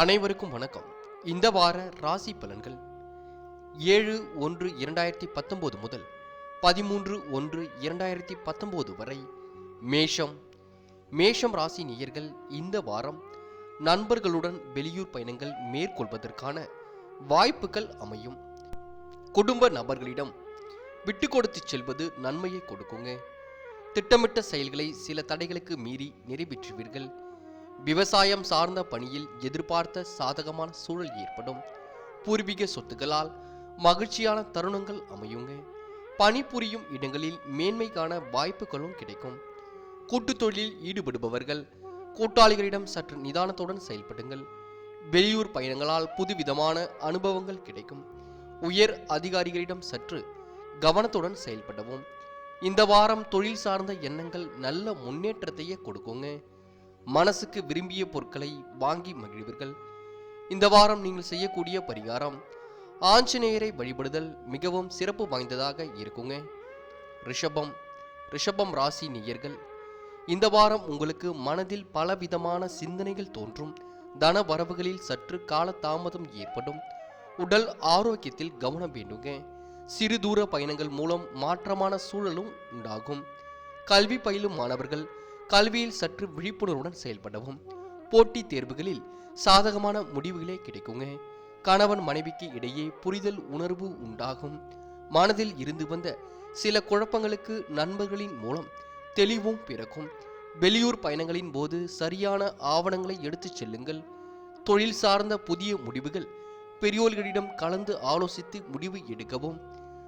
அனைவருக்கும் வணக்கம். இந்த வார ராசி பலன்கள் ஏழு ஒன்று இரண்டாயிரத்தி பத்தொன்பது முதல் பதிமூன்று ஒன்று இரண்டாயிரத்தி பத்தொன்பது வரை மேஷம். மேஷம் ராசி நேயர்கள் இந்த வாரம் நண்பர்களுடன் வெளியூர் பயணங்கள் மேற்கொள்வதற்கான வாய்ப்புகள் அமையும். குடும்ப நபர்களிடம் விட்டு கொடுத்து செல்வது நன்மையை கொடுக்குங்க. திட்டமிட்ட செயல்களை சில தடைகளுக்கு மீறி நிறைவேற்றுவீர்கள். விவசாயம் சார்ந்த பணியில் எதிர்பார்த்த சாதகமான சூழல் ஏற்படும். பூர்வீக சொத்துக்களால் மகிழ்ச்சியான தருணங்கள் அமையுங்க. பணிபுரியும் இடங்களில் மேன்மைக்கான வாய்ப்புகளும் கிடைக்கும். கூட்டுத் தொழிலில் ஈடுபடுபவர்கள் கூட்டாளிகளிடம் சற்று நிதானத்துடன் செயல்படுங்கள். வெளியூர் பயணங்களால் புதுவிதமான அனுபவங்கள் கிடைக்கும். உயர் அதிகாரிகளிடம் சற்று கவனத்துடன் செயல்படவும். இந்த வாரம் தொழில் சார்ந்த எண்ணங்கள் நல்ல முன்னேற்றத்தையே கொடுக்குங்க. மனசுக்கு விரும்பிய பொருட்களை வாங்கி மகிழ்வீர்கள். இந்த வாரம் நீங்கள் செய்யக்கூடிய பரிகாரம் ஆஞ்சநேயரை வழிபடுதல் மிகவும் சிறப்பு வாய்ந்ததாக இருக்குங்க. ரிஷபம் ரிஷபம் ராசி நேயர்கள் இந்த வாரம் உங்களுக்கு மனதில் பலவிதமான சிந்தனைகள் தோன்றும். தன வரவுகளில் சற்று கால தாமதம் ஏற்படும். உடல் ஆரோக்கியத்தில் கவனம் வேண்டுங்க. சிறு தூர பயணங்கள் மூலம் மாற்றமான சூழலும் உண்டாகும். கல்வி பயிலும் மாணவர்கள் கல்வியில் சற்று விழிப்புணர்வுடன் செயல்படவும். போட்டித் தேர்வுகளில் சாதகமான முடிவுகளே கிடைக்குங்க. கணவன் மனைவிக்கு இடையே புரிதல் உணர்வு உண்டாகும். மனதில் இருந்து வந்த சில குழப்பங்களுக்கு நண்பர்களின் மூலம் தெளிவும் பிறக்கும். வெளியூர் பயணங்களின் போது சரியான ஆவணங்களை எடுத்துச் செல்லுங்கள். தொழில் சார்ந்த புதிய முடிவுகள் பெரியோர்களிடம் கலந்து ஆலோசித்து முடிவு எடுக்கவும்.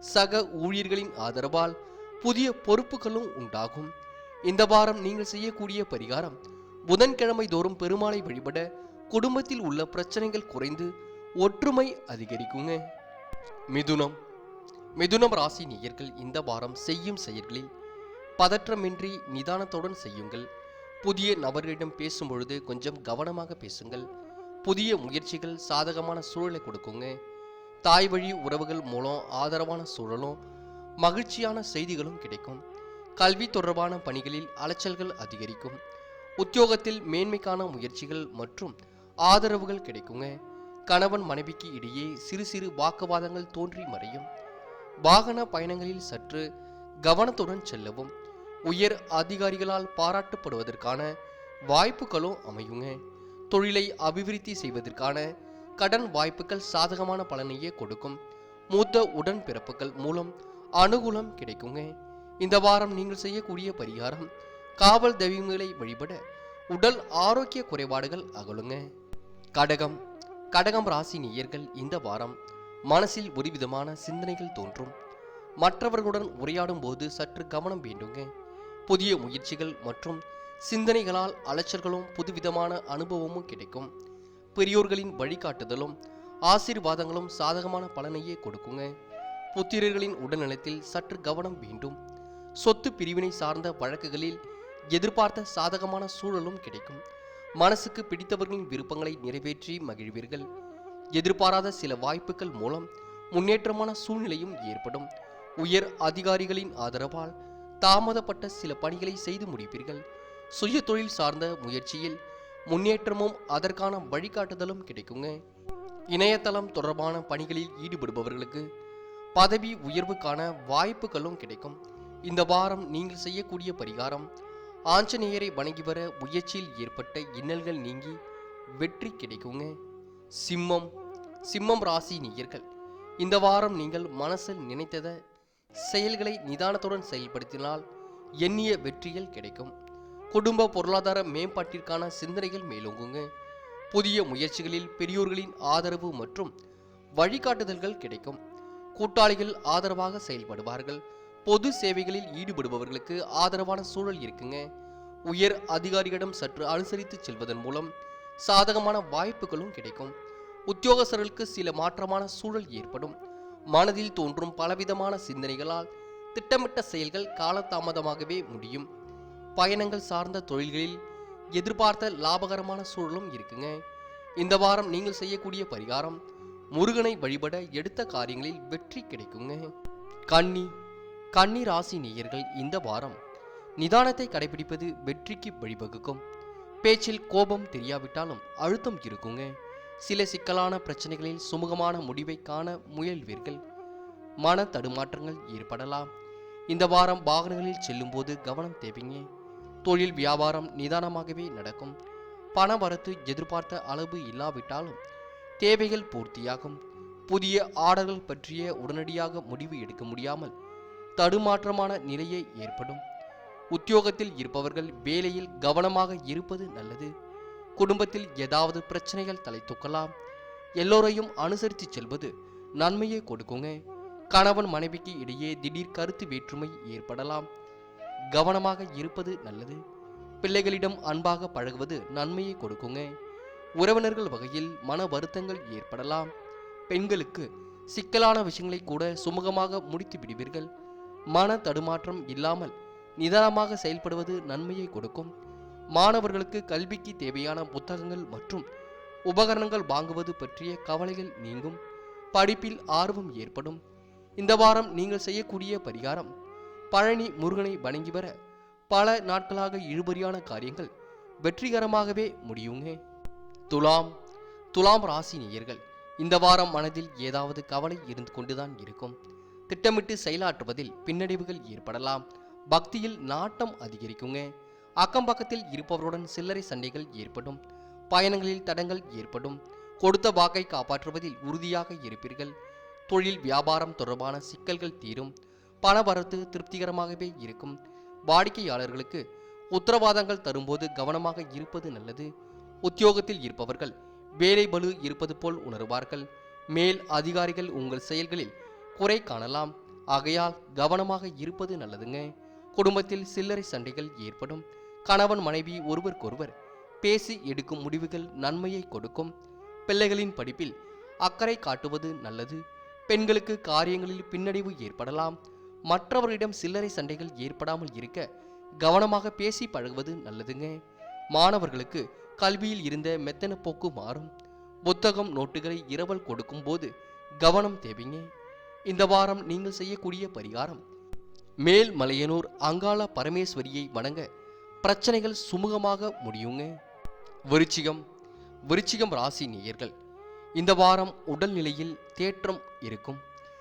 சக ஊழியர்களின் ஆதரவால் புதிய பொறுப்புகளும் உண்டாகும். இந்த வாரம் நீங்கள் செய்யக்கூடிய பரிகாரம் புதன்கிழமை தோறும் பெருமாளை வழிபட குடும்பத்தில் உள்ள பிரச்சனைகள் குறைந்து ஒற்றுமை அதிகரிக்குங்க. மிதுனம். மிதுனம் ராசி நேயர்கள் இந்த வாரம் செய்யும் செயல்களில் பதற்றமின்றி நிதானத்துடன் செய்யுங்கள். புதிய நபர்களிடம் பேசும்பொழுது கொஞ்சம் கவனமாக பேசுங்கள். புதிய முயற்சிகள் சாதகமான சூழலை கொடுக்குங்க. தாய் வழி உறவுகள் மூலம் ஆதரவான சூழலும் மகிழ்ச்சியான செய்திகளும் கிடைக்கும். கல்வி தொடர்பான பணிகளில் அலைச்சல்கள் அதிகரிக்கும். உத்தியோகத்தில் மேன்மைக்கான முயற்சிகள் மற்றும் ஆதரவுகள் கிடைக்குங்க. கணவன் மனைவிக்கு இடையே சிறு சிறு வாக்குவாதங்கள் தோன்றி மறையும். வாகன பயணங்களில் சற்று கவனத்துடன் செல்லவும் உயர் அதிகாரிகளால் பாராட்டப்படுவதற்கான வாய்ப்புகளும் அமையுங்க. தொழிலை அபிவிருத்தி செய்வதற்கான கடன் வாய்ப்புகள் சாதகமான பலனையே கொடுக்கும். மூத்த உடன்பிறப்புகள் மூலம் அனுகூலம் கிடைக்குங்க. இந்த வாரம் நீங்கள் செய்யக்கூடிய பரிகாரம் காவல் தெய்வங்களை வழிபட உடல் ஆரோக்கிய குறைபாடுகள் அகலுங்க. கடகம். கடகம் ராசி நேயர்கள் இந்த வாரம் மனசில் ஒருவிதமான சிந்தனைகள் தோன்றும். மற்றவர்களுடன் உரையாடும் போது சற்று கவனம் வேண்டுங்க. புதிய முயற்சிகள் மற்றும் சிந்தனைகளால் அலைச்சல்களும் புதுவிதமான அனுபவமும் கிடைக்கும். பெரியோர்களின் வழிகாட்டுதலும் ஆசீர்வாதங்களும் சாதகமான பலனையே கொடுக்குங்க. புத்திரர்களின் உடல்நலத்தில் சற்று கவனம் வேண்டும். சொத்து பிரிவினை சார்ந்த வழக்குகளில் எதிர்பார்த்த சாதகமான சூழலும் கிடைக்கும். மனசுக்கு பிடித்தவர்களின் விருப்பங்களை நிறைவேற்றி மகிழ்வீர்கள். எதிர்பாராத சில வாய்ப்புகள் மூலம் முன்னேற்றமான சூழ்நிலையும் ஏற்படும். உயர் அதிகாரிகளின் ஆதரவால் தாமதப்பட்ட சில பணிகளை செய்து முடிப்பீர்கள். சுய தொழில் சார்ந்த முயற்சியில் முன்னேற்றமும் அதற்கான வழிகாட்டுதலும் கிடைக்குங்க. இணையதளம் தொடர்பான பணிகளில் ஈடுபடுபவர்களுக்கு பதவி உயர்வுக்கான வாய்ப்புகளும் கிடைக்கும். இந்த வாரம் நீங்கள் செய்யக்கூடிய பரிகாரம் ஆஞ்சநேயரை வணங்கி வர முயற்சியில் ஏற்பட்ட இன்னல்கள் நீங்கி வெற்றி கிடைக்குங்க. சிம்மம் சிம்மம் ராசி நேயர்கள் இந்த வாரம் நீங்கள் மனசில் நினைத்தத செயல்களை நிதானத்துடன் செயல்படுத்தினால் எண்ணிய வெற்றிகள் கிடைக்கும். குடும்ப பொருளாதார மேம்பாட்டிற்கான சிந்தனைகள் மேலோங்குங்க. புதிய முயற்சிகளில் பெரியோர்களின் ஆதரவு மற்றும் வழிகாட்டுதல்கள் கிடைக்கும். கூட்டாளிகள் ஆதரவாக செயல்படுவார்கள். பொது சேவைகளில் ஈடுபடுபவர்களுக்கு ஆதரவான சூழல் இருக்குங்க. உயர் அதிகாரிகளிடம் சற்று அனுசரித்து செல்வதன் மூலம் சாதகமான வாய்ப்புகளும் கிடைக்கும். உத்தியோகஸ்தர்களுக்கு சில மாற்றமான சூழல் ஏற்படும். மனதில் தோன்றும் பலவிதமான சிந்தனைகளால் திட்டமிட்ட செயல்கள் காலதாமதமாகவே முடியும். பயணங்கள் சார்ந்த தொழில்களில் எதிர்பார்த்த லாபகரமான சூழலும் இருக்குங்க. இந்த வாரம் நீங்கள் செய்யக்கூடிய பரிகாரம் முருகனை வழிபட எடுத்த காரியங்களில் வெற்றி கிடைக்குங்க. கன்னி கன்னி ராசி நேயர்கள் இந்த வாரம் நிதானத்தை கடைபிடிப்பது வெற்றிக்கு வழிவகுக்கும். பேச்சில் கோபம் தெரியாவிட்டாலும் அழுத்தம் இருக்குங்க. சில சிக்கலான பிரச்சனைகளில் சுமூகமான முடிவை காண முயல்வீர்கள். மன தடுமாற்றங்கள் ஏற்படலாம். இந்த வாரம் வாகனங்களில் செல்லும்போது கவனம் தேவைங்க. தொழில் வியாபாரம் நிதானமாகவே நடக்கும். பண வரத்து எதிர்பார்த்த அளவு இல்லாவிட்டாலும் தேவைகள் பூர்த்தியாகும். புதிய ஆர்டர்கள் பற்றிய உடனடியாக முடிவு எடுக்க முடியாமல் தடுமாற்றமான நிலையே ஏற்படும். உத்தியோகத்தில் இருப்பவர்கள் வேலையில் கவனமாக இருப்பது நல்லது. குடும்பத்தில் ஏதாவது பிரச்சனைகள் தலை தூக்கலாம். எல்லோரையும் அனுசரித்து செல்வது நன்மையை கொடுக்குங்க. கணவன் மனைவிக்கு இடையே திடீர் கருத்து வேற்றுமை ஏற்படலாம். கவனமாக இருப்பது நல்லது. பிள்ளைகளிடம் அன்பாக பழகுவது நன்மையை கொடுக்குங்க. உறவினர்கள் வகையில் மன வருத்தங்கள் ஏற்படலாம். பெண்களுக்கு சிக்கலான விஷயங்களை கூட சுமூகமாக முடித்து விடுவீர்கள். மன தடுமாற்றம் இல்லாமல் நிதானமாக செயல்படுவது நன்மையை கொடுக்கும். மாணவர்களுக்கு கல்விக்கு தேவையான புத்தகங்கள் மற்றும் உபகரணங்கள் வாங்குவது பற்றிய கவலைகள் நீங்கும். படிப்பில் ஆர்வம் ஏற்படும். இந்த வாரம் நீங்கள் செய்யக்கூடிய பரிகாரம் பழனி முருகனை வணங்கி வர பல நாட்களாக இழுபறியான காரியங்கள் வெற்றிகரமாகவே முடியுங்க துலாம் துலாம் ராசி நேயர்கள் இந்த வாரம் மனதில் ஏதாவது கவலை இருந்து கொண்டுதான் இருக்கும். திட்டமிட்டு செயலாற்றுவதில் பின்னடைவுகள் ஏற்படலாம். பக்தியில் நாட்டம் அதிகரிக்குங்க. அக்கம் பக்கத்தில் இருப்பவருடன் சில்லறை சண்டைகள் ஏற்படும். பயணங்களில் தடங்கள் ஏற்படும். கொடுத்த வாக்கை காப்பாற்றுவதில் உறுதியாக இருப்பீர்கள். தொழில் வியாபாரம் தொடர்பான சிக்கல்கள் தீரும். பணவரத்து திருப்திகரமாகவே இருக்கும். வாடிக்கையாளர்களுக்கு உத்தரவாதங்கள் தரும்போது கவனமாக இருப்பது நல்லது. உத்தியோகத்தில் இருப்பவர்கள் வேலை பலு இருப்பது போல் உணர்வார்கள். மேல் அதிகாரிகள் உங்கள் செயல்களில் குறை காணலாம். ஆகையால் கவனமாக இருப்பது நல்லதுங்க. குடும்பத்தில் சில்லறை சண்டைகள் ஏற்படும். கணவன் மனைவி ஒருவருக்கொருவர் பேசி எடுக்கும் முடிவுகள் நன்மையை கொடுக்கும். பிள்ளைகளின் படிப்பில் அக்கறை காட்டுவது நல்லது. பெண்களுக்கு காரியங்களில் பின்னடைவு ஏற்படலாம். மற்றவர்களிடம் சில்லறை சண்டைகள் ஏற்படாமல் இருக்க கவனமாக பேசி பழகுவது நல்லதுங்க. மாணவர்களுக்கு கல்வியில் இருந்த மெத்தன போக்கு மாறும். புத்தகம் நோட்டுகளை இரவல் கொடுக்கும்போது கவனம் தேவைங்க. இந்த வாரம் நீங்கள் செய்யக்கூடிய பரிகாரம். மேல் மலையனூர் அங்காள பரமேஸ்வரியை வணங்க பிரச்சனைகள் சுமூகமாக முடியுங்க. விருச்சிகம். விருச்சிகம் ராசி நேயர்கள் இந்த வாரம் உடல்நிலையில் தேற்றம் இருக்கும்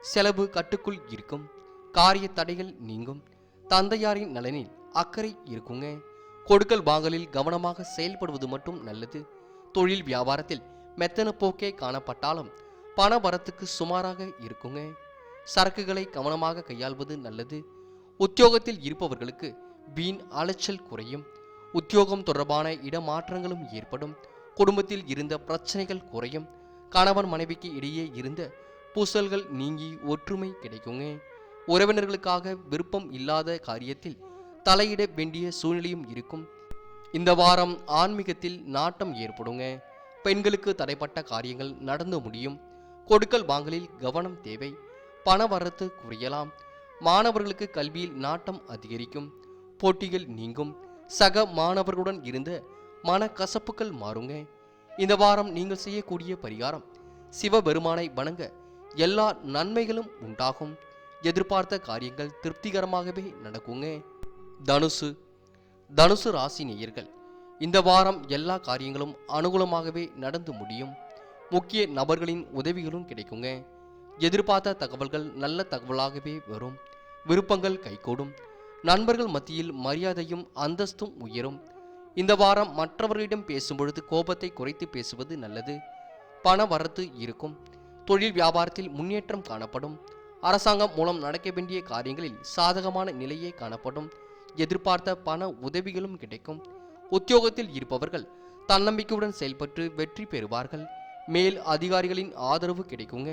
செலவு கட்டுக்குள் இருக்கும் காரிய தடைகள் நீங்கும் தந்தையாரின் நலனில் அக்கறை இருக்குங்க. கொடுக்கல் வாங்கலில் கவனமாக செயல்படுவது மட்டும் நல்லது. தொழில் வியாபாரத்தில் மெத்தன போக்கே காணப்பட்டாலும் பண வரத்துக்கு சுமாராக இருக்குங்க. சரக்குகளை கவனமாக கையாள்வது நல்லது. உத்தியோகத்தில் இருப்பவர்களுக்கு வீண் அலைச்சல் குறையும். உத்தியோகம் தொடர்பான இடமாற்றங்களும் ஏற்படும். குடும்பத்தில் இருந்த பிரச்சனைகள் குறையும். கணவன் மனைவிக்கு இடையே இருந்த பூசல்கள் நீங்கி ஒற்றுமை கிடைக்குங்க. உறவினர்களுக்காக விருப்பம் இல்லாத காரியத்தில் தலையிட வேண்டிய சூழ்நிலையும் இருக்கும். இந்த வாரம் ஆன்மீகத்தில் நாட்டம் ஏற்படுங்க. பெண்களுக்கு தடைப்பட்ட காரியங்கள் நடந்து முடியும். கொடுக்கல் வாங்கலில் கவனம் தேவை. பண வரத்து குறையலாம். மாணவர்களுக்கு கல்வியில் நாட்டம் அதிகரிக்கும். போட்டிகள் நீங்கும். சக மாணவர்களுடன் இருந்த மனக்கசப்புகள் மாறுங்க. இந்த வாரம் நீங்கள் செய்யக்கூடிய பரிகாரம் சிவபெருமானை வணங்க எல்லா நன்மைகளும் உண்டாகும். எதிர்பார்த்த காரியங்கள் திருப்திகரமாகவே நடக்குங்க. தனுசு தனுசு ராசி நேயர்கள் இந்த வாரம் எல்லா காரியங்களும் அனுகூலமாகவே நடந்து முடியும். முக்கிய நபர்களின் உதவிகளும் கிடைக்குங்க. எதிர்பார்த்த தகவல்கள் நல்ல தகவலாகவே வரும். விருப்பங்கள் கைகூடும். நண்பர்கள் மத்தியில் மரியாதையும் அந்தஸ்தும் உயரும். இந்த வாரம் மற்றவர்களிடம் பேசும்பொழுது கோபத்தை குறைத்து பேசுவது நல்லது. பண வரத்து இருக்கும். தொழில் வியாபாரத்தில் முன்னேற்றம் காணப்படும். அரசாங்கம் மூலம் நடக்க வேண்டிய காரியங்களில் சாதகமான நிலையே காணப்படும். எதிர்பார்த்த பண உதவிகளும் கிடைக்கும். உத்தியோகத்தில் இருப்பவர்கள் தன்னம்பிக்கையுடன் செயல்பட்டு வெற்றி பெறுவார்கள். மேல் அதிகாரிகளின் ஆதரவு கிடைக்குங்க.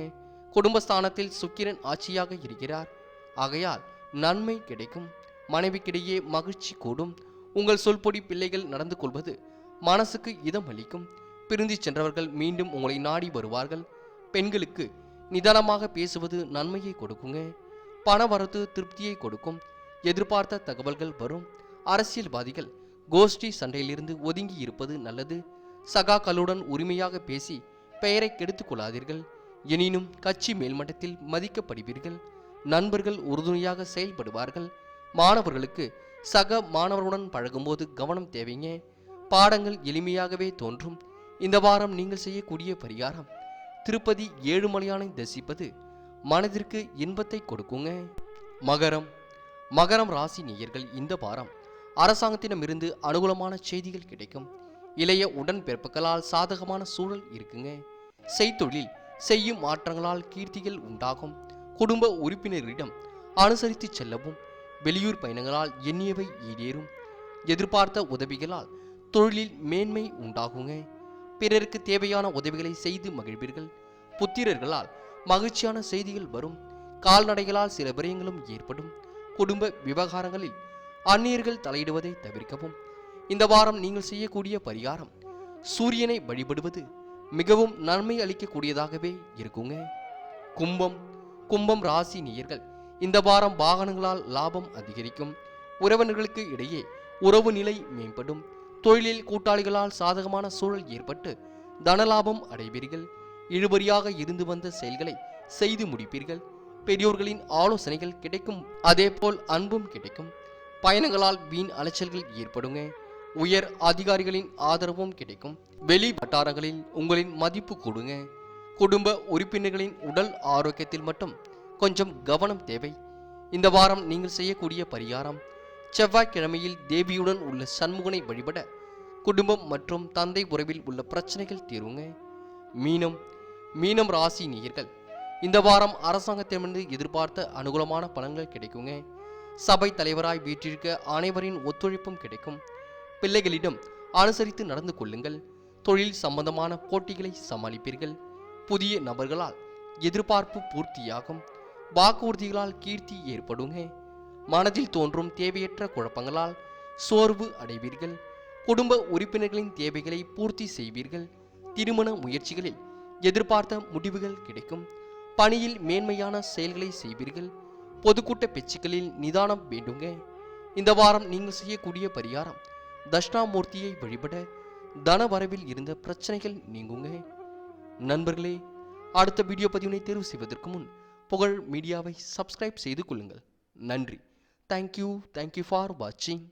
குடும்பஸ்தானத்தில் சுக்கிரன் ஆட்சியாக இருக்கிறார். ஆகையால் நன்மை கிடைக்கும். மனைவிக்கிடையே மகிழ்ச்சி கூடும். உங்கள் சொல்பொடி பிள்ளைகள் நடந்து கொள்வது மனசுக்கு இதம் அளிக்கும். பிரிந்து சென்றவர்கள் மீண்டும் உங்களை நாடி வருவார்கள். பெண்களுக்கு நிதானமாக பேசுவது நன்மையை கொடுக்குங்க. பண வரத்து திருப்தியை கொடுக்கும். எதிர்பார்த்த தகவல்கள் வரும். அரசியல்வாதிகள் கோஷ்டி சண்டையிலிருந்து ஒதுங்கி இருப்பது நல்லது. சகாக்களுடன் உரிமையாக பேசி பெயரை கெடுத்துக் கொள்ளாதீர்கள் எனினும் கட்சி மேல்மட்டத்தில் மதிக்கப்படுவீர்கள். நண்பர்கள் உறுதுணையாக செயல்படுவார்கள். மாணவர்களுக்கு சக மாணவர்களுடன் பழகும்போது கவனம் தேவைங்க. பாடங்கள் எளிமையாகவே தோன்றும். இந்த வாரம் நீங்கள் செய்யக்கூடிய பரிகாரம் திருப்பதி ஏழுமலையானை தரிசிப்பது. மனதிற்கு இன்பத்தை கொடுக்குங்க. மகரம். மகரம் ராசி நேயர்கள் இந்த வாரம் அரசாங்கத்திடமிருந்து அனுகூலமான செய்திகள் கிடைக்கும். இளைய உடன்பிறப்புகளால் சாதகமான சூழல் இருக்குங்க. செய்தொழில் செய்யும் மாற்றங்களால் கீர்த்திகள் உண்டாகும். குடும்ப உறுப்பினர்களிடம் அனுசரித்து செல்லவும் வெளியூர் பயணங்களால் எண்ணியவை ஈடேறும். எதிர்பார்த்த உதவிகளால் தொழிலில் மேன்மை உண்டாகுங்க. பிறருக்கு தேவையான உதவிகளை செய்து மகிழ்வீர்கள். புத்திரர்களால் மகிழ்ச்சியான செய்திகள் வரும். கால்நடைகளால் சில விரயங்களும் ஏற்படும். குடும்ப விவகாரங்களில் அந்நியர்கள் தலையிடுவதை தவிர்க்கவும். இந்த வாரம் நீங்கள் செய்யக்கூடிய பரிகாரம் சூரியனை வழிபடுவது மிகவும் நன்மை அளிக்கக்கூடியதாகவே இருக்குங்க. கும்பம் கும்பம் ராசி நேயர்கள் இந்த வாரம் வாகனங்களால் லாபம் அதிகரிக்கும். உறவினர்களுக்கு இடையே உறவு நிலை மேம்படும். தொழிலில் கூட்டாளிகளால் சாதகமான சூழல் ஏற்பட்டு தனலாபம் அடைவீர்கள். இழுபறியாக இருந்து வந்த செயல்களை செய்து முடிப்பீர்கள். பெரியோர்களின் ஆலோசனைகள் கிடைக்கும். அதேபோல் அன்பும் கிடைக்கும். பயணங்களால் வீண் அலைச்சல்கள் ஏற்படுங்க. உயர் அதிகாரிகளின் ஆதரவும் கிடைக்கும். வெளி வட்டாரங்களில் உங்களின் மதிப்பு கொடுங்க. குடும்ப உறுப்பினர்களின் உடல் ஆரோக்கியத்தில் மட்டும் கொஞ்சம் கவனம் தேவை. இந்த வாரம் நீங்கள் செய்யக்கூடிய பரிகாரம் செவ்வாய்க்கிழமையில் தேவியுடன் உள்ள சண்முகனை வழிபட குடும்பம் மற்றும் தந்தை உறவில் உள்ள பிரச்சனைகள் தீருங்க. மீனம் மீனம் ராசி நேயர்கள் இந்த வாரம் அரசாங்கத்திடமிருந்து எதிர்பார்த்த அனுகூலமான பலன்கள் கிடைக்குங்க. சபை தலைவராய் வீற்றிருக்க அனைவரின் ஒத்துழைப்பும் கிடைக்கும். பிள்ளைகளிடம் அனுசரித்து நடந்து கொள்ளுங்கள். தொழில் சம்பந்தமான போட்டிகளை சமாளிப்பீர்கள். புதிய நபர்களால் எதிர்பார்ப்பு பூர்த்தியாகும். வாக்குறுதிகளால் கீர்த்தி ஏற்படுங்க. மனதில் தோன்றும் தேவையற்ற குழப்பங்களால் சோர்வு அடைவீர்கள். குடும்ப உறுப்பினர்களின் தேவைகளை பூர்த்தி செய்வீர்கள். திருமண முயற்சிகளில் எதிர்பார்த்த முடிவுகள் கிடைக்கும். பணியில் மேன்மையான செயல்களை செய்வீர்கள். பொதுக்கூட்ட பேச்சுக்களில் நிதானம் வேண்டுங்க. இந்த வாரம் நீங்கள் செய்யக்கூடிய பரிகாரம் தட்சிணாமூர்த்தியை வழிபட தன வரவில் இருந்த பிரச்சனைகள் நீங்குங்க. நண்பர்களே அடுத்த வீடியோ பதிவினை தேர்வு செய்வதற்கு முன் புகழ் மீடியாவை சப்ஸ்கிரைப் செய்து கொள்ளுங்கள். நன்றி. தேங்க்யூ தேங்க்யூ ஃபார் வாட்சிங்